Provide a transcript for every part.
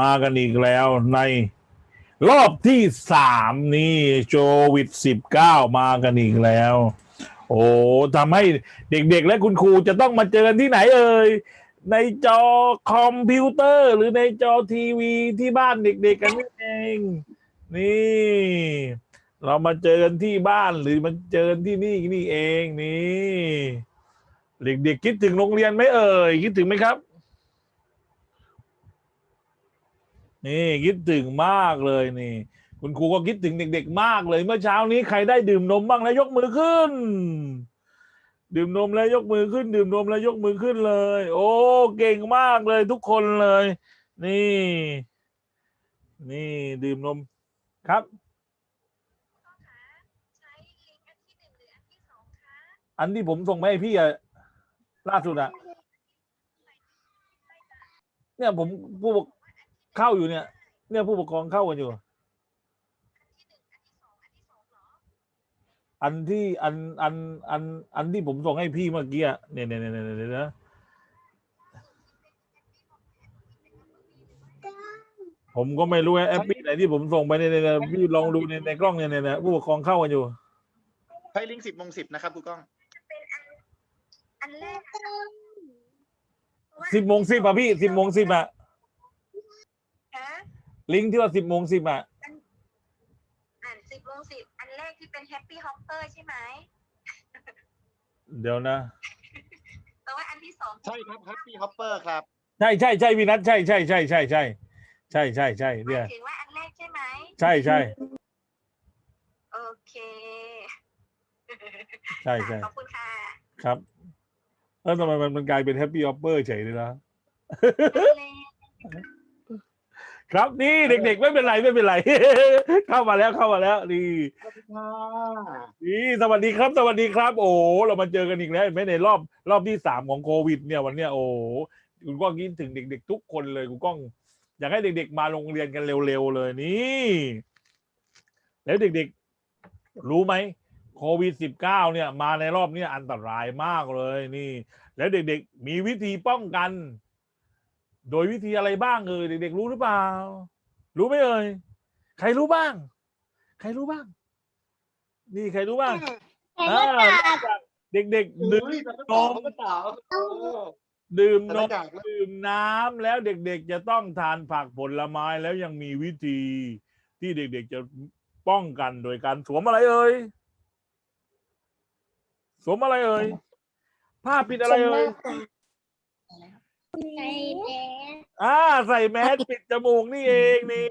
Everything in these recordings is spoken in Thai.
มากันอีกแล้วในรอบที่สามนี่โควิดสิบเก้ามากันอีกแล้ว โอ้ทำให้เด็กๆ และคุณครูจะต้องมาเจอกันที่ไหนเอ่ยในจอคอมพิวเตอร์ หรือในจอทีวีที่บ้านเด็กๆกันนี่เอง นี่ เรามาเจอกันที่บ้านหรือมันเจอกันที่นี่นี่เองนี่ เด็กๆคิดถึงโรงเรียนไหมเอ่ยคิดถึงไหมครับ นี่คิดถึงมากเลยนี่ คุณครูก็คิดถึงเด็ก ๆ มากเลย เมื่อเช้านี้ใครได้ดื่มนมบ้างแล้วยกมือขึ้น ดื่มนมแล้วยกมือขึ้น ดื่มนมแล้วยกมือขึ้นเลย โอ้เก่งมากเลยทุกคนเลย นี่ นี่ดื่มนมครับอันที่ผมส่งไปให้พี่อะล่าสุดอะเนี่ยผมผู้ป เข้าอยู่เนี่ย เนี่ยผู้ปกครองเข้ากันอยู่อันที่หนึ่งอันที่สองอันที่สองเหรออันที่อันอันอันอันที่ผมส่งให้พี่เมื่อกี้อะเนี่ยเนี่ยเนี่ยเนี่ยเนี่ยนะผมก็ไม่รู้แอปปี้ไหนที่ผมส่งไปเนี่ยเนี่ยเนี่ยพี่ลองดูในในกล้องเนี่ยเนี่ยเนี่ยผู้ปกครองเข้ากันอยู่ ใช้ลิงก์สิบโมงสิบนะครับครูก้องเป็นอันอันแรกอะสิบโมงสิบอะพี่สิบโมงสิบอะฮะ ลิงก์ที่ว่าสิบโมงสิบอะอ่านสิบโมงสิบอันแรกที่เป็นแฮปปี้ฮอปเปอร์ใช่ไหมเดี๋ยวนะแต่ว่าอันที่สองใช่ครับ Happy Hopper ครับใช่ใช่ใช่พี่นัทใช่ใช่ใช่ใช่ใช่ใช่ใช่ใช่หเนี่มายยถึงว่าอันแรกใช่ไหมใช่ใช่โอเคใช่ใช่ขอบคุณค่ะครับเออทำไมมันมันกลายเป็นแฮปปี้ออปเปอร์เฉยเลยนะ ครับนี่เด็ก ๆ ไม่เป็นไรไม่เป็นไร เข้ามาแล้วเข้ามาแล้วนี่นี่สวัสดีครับ สวัสดีครับ โอ้เรามาเจอกันอีกแล้วเห็นไหมในรอบรอบที่สามของโควิด เนี่ยวันเนี้ยโอ้คุณก้องคิดถึงเด็ก ๆ ทุกคนเลยคุณก้อง อยากให้เด็ก ๆ มาโรงเรียนกันเร็วๆเลยนี่ แล้วเด็กๆ รู้ไหมโควิดสิบเก้าเนี่ย มาในรอบเนี้ยอันตรายมากเลยนี่ แล้วเด็กๆ มีวิธีป้องกัน โดยวิธีอะไรบ้างเอ่ยเด็กๆรู้หรือเปล่า รู้ไหมเอ่ยใครรู้บ้าง ใครรู้บ้าง นี่ใครรู้บ้างอ่าเด็กๆดื่มนมดื่มนมดื่มน้ำแล้วเด็กๆ จะต้องทานผักผลไม้แล้วยังมีวิธี ที่เด็กๆจะป้องกันโดยการสวมอะไรเอ่ยสวมอะไรเอ่ยผ้าปิดอะไรเอ่ย ไงแดงอ่าใส่แมสปิดจมูกนี่เองนี่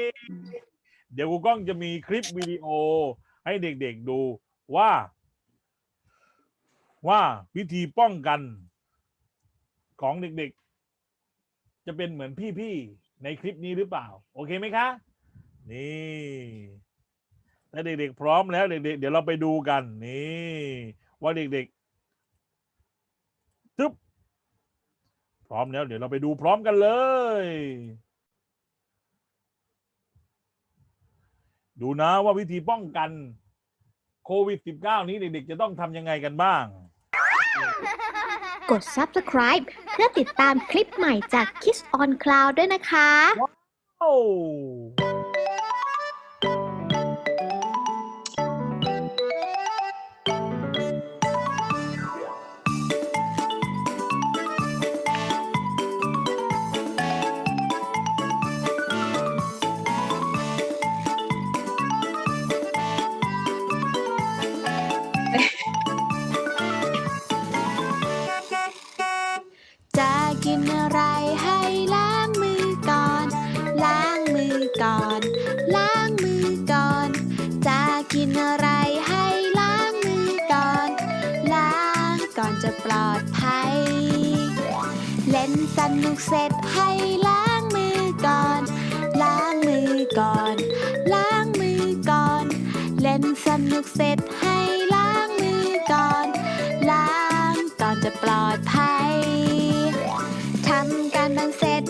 เดี๋ยวกูกล้องจะมีคลิปวิดีโอ ให้เด็กๆดูว่า ว่าวิธีป้องกัน ของเด็กๆ จะเป็นเหมือนพี่ๆ ในคลิปนี้หรือเปล่า โอเคไหมคะ นี่ถ้าเด็กๆพร้อมแล้วเด็กๆเดี๋ยวเราไปดูกันนี่ ว่าเด็กๆทึบ พร้อมแล้วเดี๋ยวเราไปดูพร้อมกันเลย ดูนะว่าวิธีป้องกันโควิด -19 นี้เด็กๆจะต้องทำยังไงกันบ้าง กด subscribe เพื่อติดตามคลิปใหม่จาก Kiss on Cloud ด้วยนะคะโอ้จ ก่อนจะปลอดภัย เล่นสนุกเสร็จให้ล้างมือก่อน ล้างมือก่อน ล้างมือก่อน เล่นสนุกเสร็จให้ล้างมือก่อน ล้างก่อนจะปลอดภัยทำการบ้านเสร็จ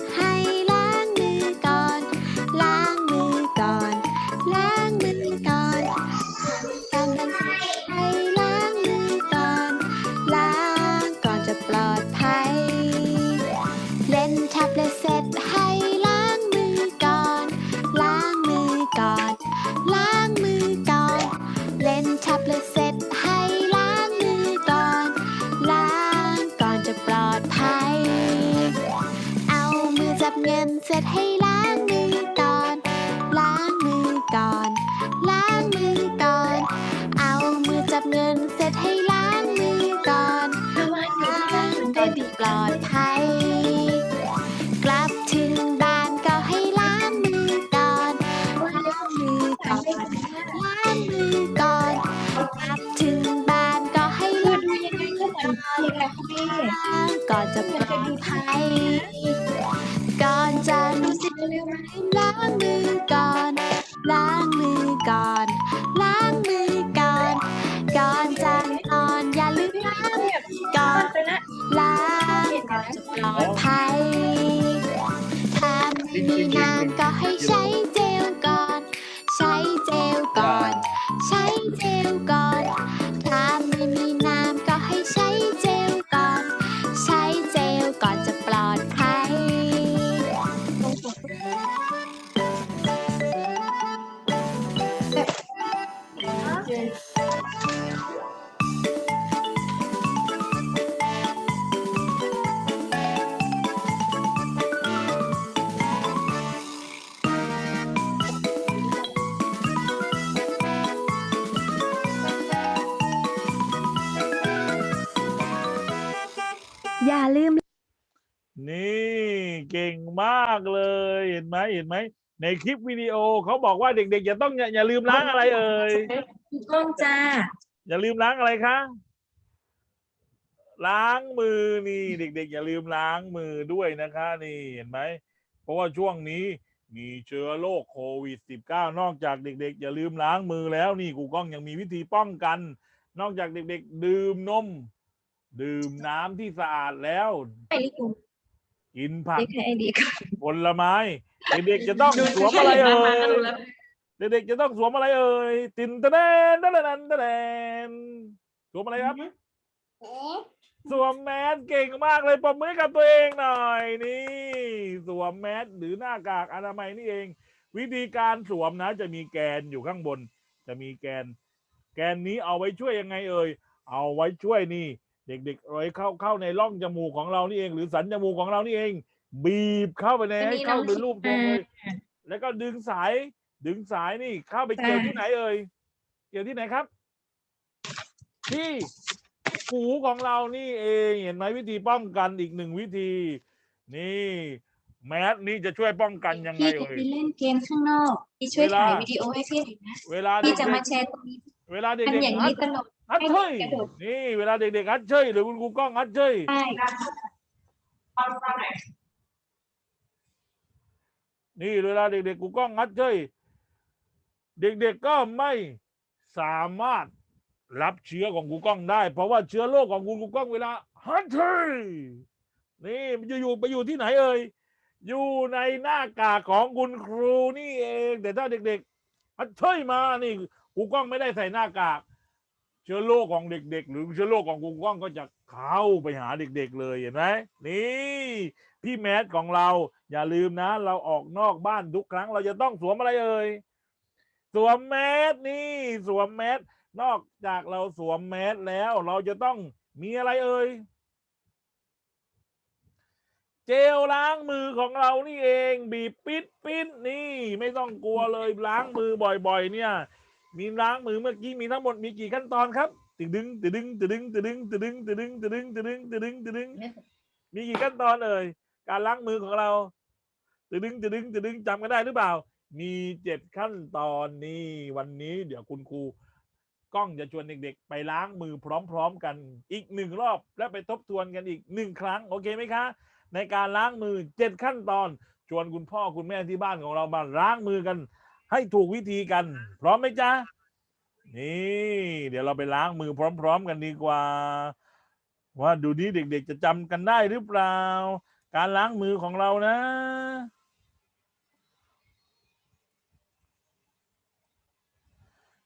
ก่อนจะปลอดภัยก่อนจะนอนล้างมือก่อน ล้างมือก่อน ล้างมือก่อน ก่อนจะนอนอย่าลืมล้างมือก่อนล้างก่อนจะปลอดภัยถ้าไม่มีน้ำก็ให้ใช้เจ ห็นไหมเห็นไหมในคลิปวิดีโอเขาบอกว่าเด็กๆอย่าต้องอย่าอย่าลืมล้างอะไรเอ่ยถูกต้องจ้าอย่าลืมล้างอะไรคะล้างมือนี่เด็ก ๆ อย่าลืมล้างมือด้วยนะคะ นี่เห็นไหมเพราะว่าช่วงนี้มีเชื้อโรคโควิด -19 นอกจากเด็ก ๆ อย่าลืมล้างมือแล้วนี่กูกล้องยังมีวิธีป้องกัน นอกจากเด็ก ๆ ดื่มนม ดื่มน้ำที่สะอาดแล้ว ไอ้ลิกูกินผักเด็กให้ไอเดียก่อนผลไม้ เด็กๆจะต้องสวมอะไรเอ่มาก็ยรู้แล้วเด็กๆจะต้องสวมอะไรเอ่ยตินตะแดนตะแดนตะแดนสวมอะไรครับสวมแมสเก่งมากเลยปรบมือให้กับตัวเองหน่อยนี่ สวมแมสหรือหน้ากากอนามัยนี่เอง วิธีการสวมนะ จะมีแกนอยู่ข้างบน จะมีแกน แกนนี้เอาไว้ช่วยยังไงเอ่ยเอาไว้ช่วยนี่ เด็กๆเอาไว้เข้าเข้าในร่องจมูกของเรานี่เอง หรือสันจมูกของเรานี่เอง บีบเข้าไปในให้เข้าเป็นรูปตัวเลยแล้วก็ดึงสาย ดึงสายนี่เข้าไปเกี่ยวที่ไหนเอ่ยเกี่ยวที่ไหนครับ ที่หูของเรานี่เองเห็นไหมวิธีป้องกันอีกหนึ่งวิธี นี่แมสนี่จะช่วยป้องกันยังไงพี่จะเอ่ยไปเล่นเกมข้างนอกพี่ช่วยเวลาถ่ายวิดีโอให้พี่หน่อยนะเวลาพี่เด็จะมากๆแชร์ตรงนี้เวลาเด็กทำอย่างๆฮันี้ดตลกฮัดเชยให้เด็กกระโดดนี่เวลาเด็กๆฮัดเชยหรือคุณครูกล้องฮัดเชยได้ นี่เวลาเด็กๆกูกล้องงัดเจ้ยเด็กๆก็ไม่สามารถรับเชื้อของกูกล้องได้ เพราะว่าเชื้อโรคของกูกูกล้องเวลาฮันเทนี่มันจะอยู่ไปอยู่ที่ไหนเอ่ยอยู่ในหน้ากากของคุณครูนี่เองแต่ถ้าเด็กๆฮันเทยมานี่กูกล้องไม่ได้ใส่หน้ากาก เชื้อโรคของเด็ก ๆ หรือเชื้อโรคของกูกล้องก็จะเข้าไปหาเด็ก ๆ เลยเห็นไหมนี่ พี่แมทของเรา อย่าลืมนะ เราออกนอกบ้านทุกครั้ง เราจะต้องสวมอะไรเอ่ยสวมแมสนี่ สวมแมสนอกจากเราสวมแมสแล้ว เราจะต้องมีอะไรเอ่ยเจลล้างมือของเรานี่เอง บีบปิดปิดนี่ ไม่ต้องกลัวเลยล้างมือบ่อยๆ เนี่ย มีล้างมือเมื่อกี้มีทั้งหมดมีกี่ขั้นตอนครับตึดึงตึดึงตึดึงตึดึงตึดึงตึดึงตึดึงตึดึงตึดึงตึดึงมีกี่ขั้นตอนเอ่ยการล้างมือของเรา ตึดึงตึดึงตึดึงจำกันได้หรือเปล่า มีเจ็ดขั้นตอนนี่วันนี้เดี๋ยวคุณครูกล้องจะชวนเด็กๆ ไปล้างมือพร้อมๆกันอีกหนึ่งรอบ และไปทบทวนกันอีกหนึ่งครั้ง โอเคไหมคะ ในการล้างมือเจ็ดขั้นตอน ชวนคุณพ่อคุณแม่ที่บ้านของเรามาล้างมือกัน ให้ถูกวิธีกัน พร้อมไหมจ๊ะนี่ เดี๋ยวเราไปล้างมือพร้อม ๆ กันดีกว่า ว่าดูนี้เด็กๆจะจำกันได้หรือเปล่า การล้างมือของเรานะ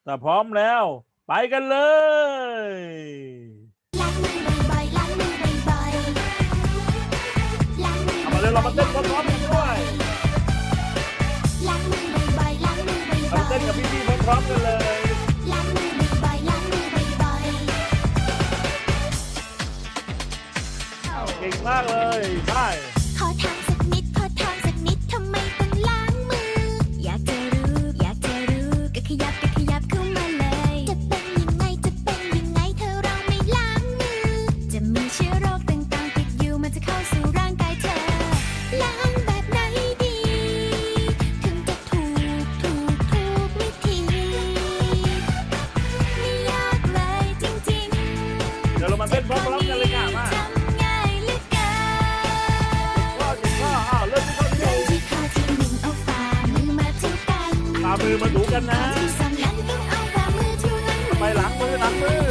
ถ้าพร้อมแล้ว ไปกันเลยเอามาเลเรามาเต้นพร้อมๆกันด้วยเราเต้นกับพี่ๆพร้อมๆกันเลยเก่งมากเลยใช่ อมาดูกันนะ ไปหลังมือหลังมือ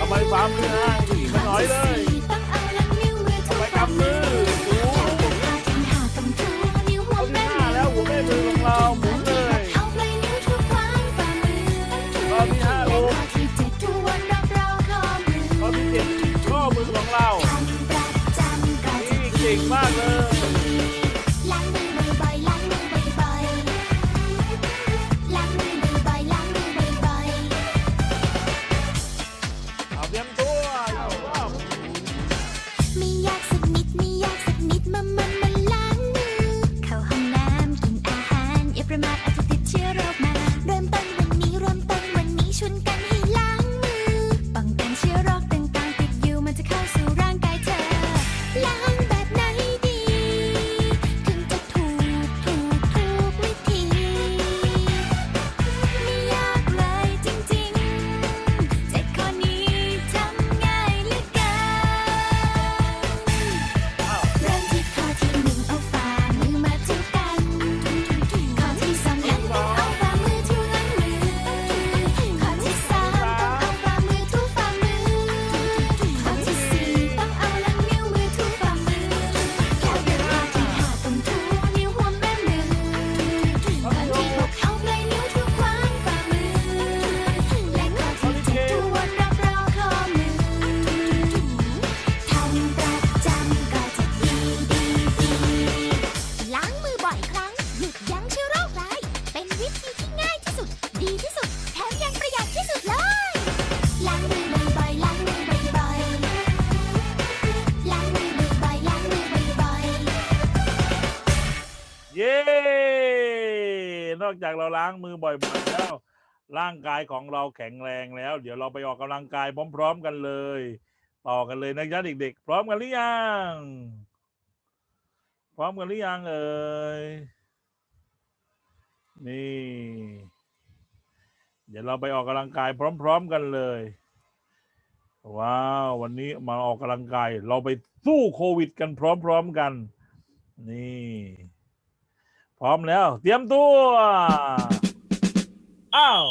ทำไมฝ่ามือฮะนไม่น้อยเลย ดยั้งเชื้อโรคได้เป็นวิธีที่ง่ายที่สุด ดีที่สุด แถมยังประหยัดที่สุดเลย ล้างมือบ่อยๆ ล้างมือบ่อยๆ ล้างมือบ่อยๆ ล้างมือบ่อยๆ เย้ นอกจากเราล้างมือบ่อยๆแล้ว ร่างกายของเราแข็งแรงแล้ว เดี๋ยวเราไปออกกำลังกายพร้อม ๆ กันเลย ต่อกันเลยนะจ๊ะเด็กๆ พร้อมกันหรือยัง พร้อมกันหรือยังเอ่ย นี่ เดี๋ยวเราไปออกกำลังกายพร้อม ๆกันเลย ว้าว วันนี้มาออกกำลังกาย เราไปสู้โควิดกันพร้อม ๆกัน นี่ พร้อมแล้ว เตรียมตัว อ้าว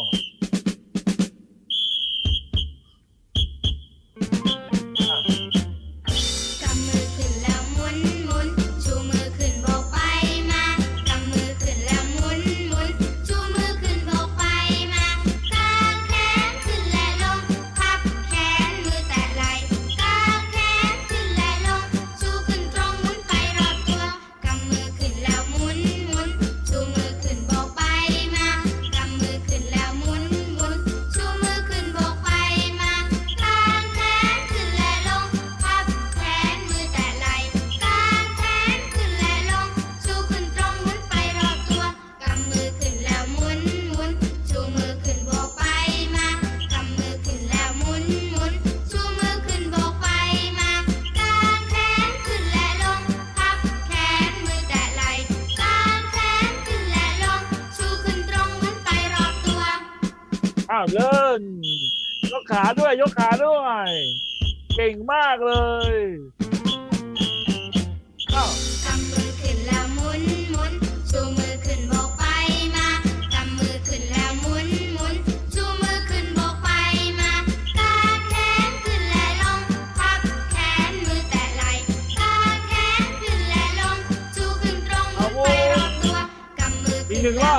ด้วย ยกขาด้วย เก่งมากเลยอ้ามือขึ้นแล้วหมุนหมุนชูมือขึ้นโบกไปมากำมือขึ้นแล้วหมุนหมุนชูมือขึ้นโบกไปมากางแขนขึ้นและลงพับแขนมือแตะไหล่กางแขนขึ้นและลงชูขึ้นตรงอไปรอบตัวมือขึ้นแล้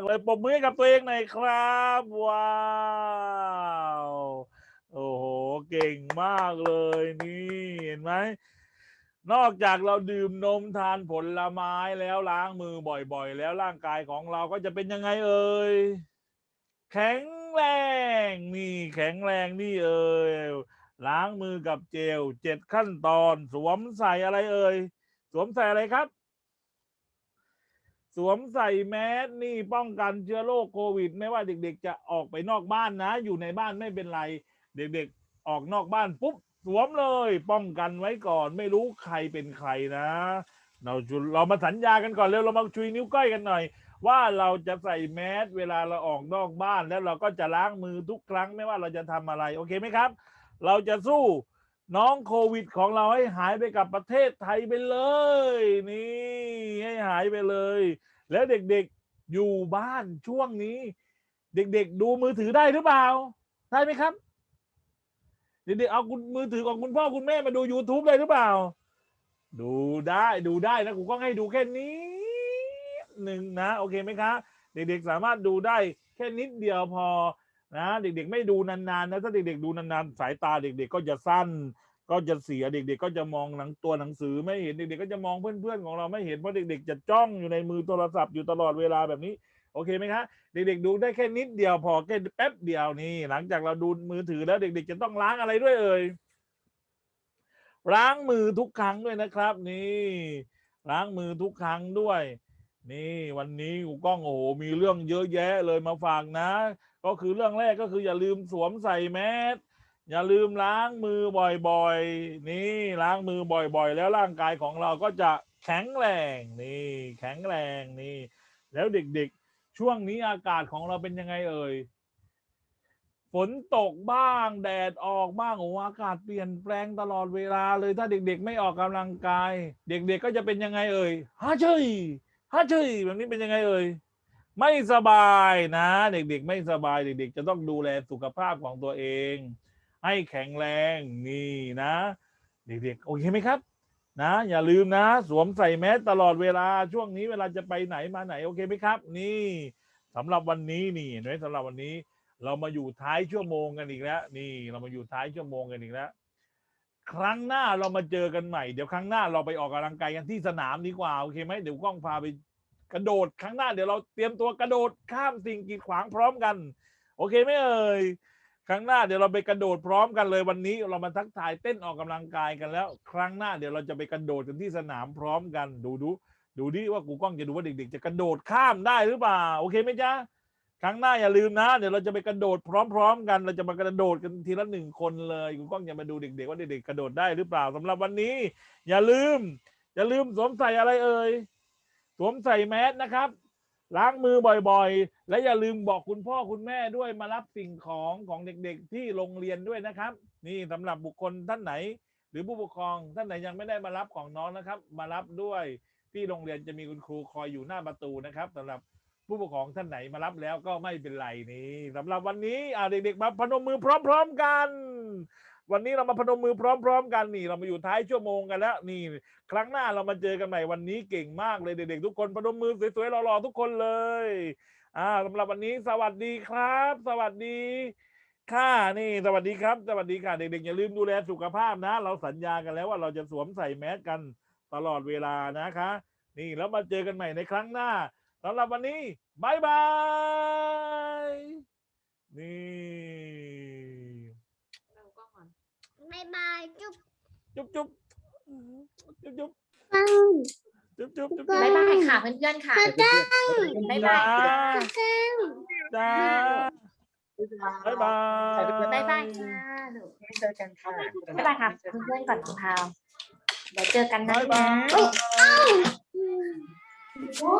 ากเลยปมมือกับตัวเองหน่อยครับ ว้าวโอ้โหเก่งมากเลยนี่เห็นไหมนอกจากเราดื่มนมทานผลไม้แล้วล้างมือบ่อยๆ แล้วร่างกายของเราก็จะเป็นยังไงเอ่ยแข็งแรงนี่แข็งแรงนี่เอ่ยล้างมือกับเจลเจ็ดขั้นตอน สวมใส่อะไรเอ่ยสวมใส่อะไรครับ สวมใส่แมสนี่ป้องกันเชื้อโรคโควิด ไม่ว่าเด็กๆ จะออกไปนอกบ้านนะ อยู่ในบ้านไม่เป็นไร เด็กๆออกนอกบ้านปุ๊บสวมเลย ป้องกันไว้ก่อน ไม่รู้ใครเป็นใครนะ เราจุเรามาสัญญากันก่อนเร็วเรามาชุยนิ้วก้อยกันหน่อย ว่าเราจะใส่แมสเวลาเราออกนอกบ้านแล้วเราก็จะล้างมือทุกครั้งไม่ว่าเราจะทำอะไรโอเคไหมครับ เราจะสู้ น้องโควิดของเราให้หายไปกับประเทศไทยไปเลย นี่ให้หายไปเลย แล้วเด็กๆอยู่บ้านช่วงนี้ เด็กๆดูมือถือได้หรือเปล่า ได้ไหมครับ เด็กๆเอาคุณมือถือของคุณพ่อคุณแม่มาดู YouTube เลยหรือเปล่า ดูได้ดูได้นะกูก็ให้ดูแค่นี้หนึ่งนะ โอเคไหมครับเด็กๆสามารถดูได้แค่นิดเดียวพอ นะเด็กๆไม่ดูนานๆนะถ้าเด็กๆดูนานๆสายตาเด็ก ๆ ก็จะสั้น ก็จะเสียเด็ก ๆ ก็จะมองหนังตัวหนังสือไม่เห็นเด็กๆก็จะมองเพื่อนๆของเราไม่เห็นเพราะเด็ก ๆ จะจ้องอยู่ในมือโทรศัพท์อยู่ตลอดเวลาแบบนี้โอเคไหมครับเด็กๆดูได้แค่นิดเดียวพอแค่แป๊บเดียวนี่หลังจากเราดูมือถือแล้วเด็ก ๆ จะต้องล้างอะไรด้วยเอ่ยล้างมือทุกครั้งด้วยนะครับ นี่ล้างมือทุกครั้งด้วย นี่วันนี้กูกล้องโอ้โหมีเรื่องเยอะแยะเลยมาฝากนะ ก็คือเรื่องแรกก็คืออย่าลืมสวมใส่แมสอย่าลืมล้างมือบ่อยๆ นี่ล้างมือบ่อยๆ แล้วร่างกายของเราก็จะแข็งแรงนี่ แข็งแรงนี่ แล้วเด็กๆ ช่วงนี้อากาศของเราเป็นยังไงเอ่ยฝนตกบ้างแดดออกบ้างโอ้อากาศเปลี่ยนแปลงตลอดเวลาเลยถ้าเด็ก ๆ ไม่ออกกำลังกาย เด็ก ๆ ก็จะเป็นยังไงเอ่ยฮ่าเฉยฮ่าเฉยแบบนี้เป็นยังไงเอ่ย ไม่สบายนะ เด็กๆ ไม่สบายเด็ก ๆ จะต้องดูแลสุขภาพของตัวเอง ให้แข็งแรงนี่นะ เด็กๆ โอเคไหมครับ นะ อย่าลืมนะ สวมใส่แมสตลอดเวลาช่วงนี้เวลาจะไปไหนมาไหนโอเคไหมครับ นี่สำหรับวันนี้นี่เห็นไหมสำหรับวันนี้ เรามาอยู่ท้ายชั่วโมงกันอีกแล้ว นี่เรามาอยู่ท้ายชั่วโมงกันอีกแล้วครั้งหน้าเรามาเจอกันใหม่ เดี๋ยวครั้งหน้าเราไปออกกำลังกายกันที่สนามดีกว่า โอเคไหมเดี๋ยวกล้องพาไป กระโดดครั้งหน้าเดี๋ยวเราเตรียมตัวกระโดดข้ามสิ่งกีดขวางพร้อมกัน โอเคไหมเอ่ยครั้งหน้าเดี๋ยวเราไปกระโดดพร้อมกันเลยวันนี้เรามาทักทายเต้นออกกำลังกายกันแล้ว ครั้งหน้าเดี๋ยวเราจะไปกระโดดกันที่สนามพร้อมกัน ดูดูดูดิว่ากูกล้องจะดูว่าเด็กๆ จะกระโดดข้ามได้หรือเปล่าโอเคไหมจ๊ะครั้งหน้าอย่าลืมนะ เดี๋ยวเราจะไปกระโดดพร้อม ๆ กันเราจะมากระโดดกันทีละหนึ่งคนเลยคุณก้องอย่ามาดูเด็กๆว่าเด็กๆกระโดดได้หรือเปล่าสำหรับวันนี้ อย่าลืม อย่าลืมสวมใส่อะไรเอ่ย สวมใส่แมสนะครับ ล้างมือบ่อยๆ และอย่าลืมบอกคุณพ่อคุณแม่ด้วยมารับสิ่งของของเด็กๆ ที่โรงเรียนด้วยนะครับ นี่สำหรับบุคคลท่านไหน หรือผู้ปกครองท่านไหนยังไม่ได้มารับของน้องนะครับ มารับด้วยที่โรงเรียนจะมีคุณครูคอยอยู่หน้าประตูนะครับสำหรับผู้ปกครองท่านไหนมารับแล้วก็ไม่เป็นไรนี่สำหรับวันนี้เด็กๆมาพนมมือพร้อม ๆกัน วันนี้เรามาพนมมือพร้อม ๆ กันนี่ เรามาอยู่ท้ายชั่วโมงกันแล้ว นี่ ครั้งหน้าเรามาเจอกันใหม่วันนี้เก่งมากเลยเด็กๆทุกคนพนมมือสวยๆหล่อๆทุกคนเลยอ่าสำหรับวันนี้สวัสดีครับ สวัสดีค่ะนี่สวัสดีครับ สวัสดีค่ะเด็กๆอย่าลืมดูแลสุขภาพนะ เราสัญญากันแล้วว่าเราจะสวมใส่แมสกันตลอดเวลานะคะ นี่แล้วมาเจอกันใหม่ในครั้งหน้าสำหรับวันนี้บายบายนี่ายบายจุ๊บจุ๊บจุ๊บจุ๊บจุ๊บจุ๊บจุ๊บจุ๊บบ๊ายบายค่ะเพื่อนๆค่ะบ๊ายบายจ้าบายบายบ๊ายบายค่ะลูกเจอกันค่ะบ๊ายบายค่ะเพื่อนๆก่อนของพาวเดี๋ยวเจอกันนะบายลูกบานะย